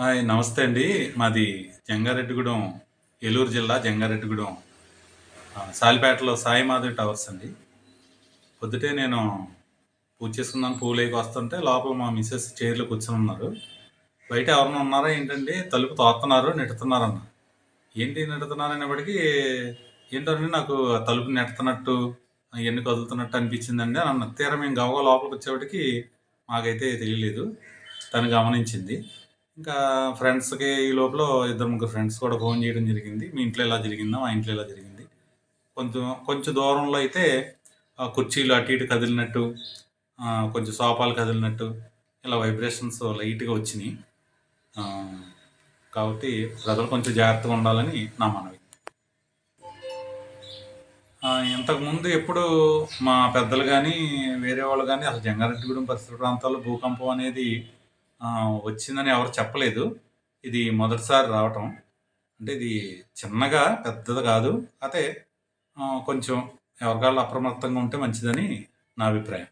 Hi నమస్తే అండి. మాది జంగారెడ్డిగూడెం ఏలూరు జిల్లా జంగారెడ్డిగూడెం సాలిపేటలో సాయి మాధవి టవర్స్ అండి. పొద్దుటే నేను పూజ చేసుకుందాం పూలేకి వస్తుంటే లోపల మా మిస్సెస్ చైర్లో కూర్చొని ఉన్నారు. బయట ఎవరైనా ఉన్నారా? ఏంటండి? తలుపు తోస్తున్నారు నెట్టుతున్నారన్న. ఏంటి నెడుతున్నారనేప్పటికీ ఏంటంటే నాకు తలుపు నెడుతున్నట్టు ఎన్ని కదులుతున్నట్టు అనిపించిందండి అని అన్న తీరా మేము గవగా లోపలికి వచ్చేప్పటికి మాకైతే తెలియలేదు. తను గమనించింది. ఇంకా ఫ్రెండ్స్కి ఈ లోపల ఇద్దరు ముగ్గురు ఫ్రెండ్స్ కూడా ఫోన్ చేయడం జరిగింది. మీ ఇంట్లో ఇలా జరిగిందా మా ఇంట్లో ఇలా జరిగింది. కొంచెం కొంచెం దూరంలో అయితే కుర్చీలు అటు ఇటు కదిలినట్టు కొంచెం సోఫాలు కదిలినట్టు ఇలా వైబ్రేషన్స్ లైట్గా వచ్చినాయి. కాబట్టి ప్రజలు కొంచెం జాగ్రత్తగా ఉండాలని నా మనవి. ఇంతకుముందు ఎప్పుడు మా పెద్దలు కానీ వేరే వాళ్ళు కానీ అసలు జంగారెడ్డిగూడెం పరిసర ప్రాంతాల్లో భూకంపం అనేది వచ్చిందని ఎవరు చెప్పలేదు. ఇది మొదటిసారి రావటం. అంటే ఇది చిన్నగా పెద్దది కాదు. అయితే కొంచెం ఎవరికాళ్ళు అప్రమత్తంగా ఉంటే మంచిదని నా అభిప్రాయం.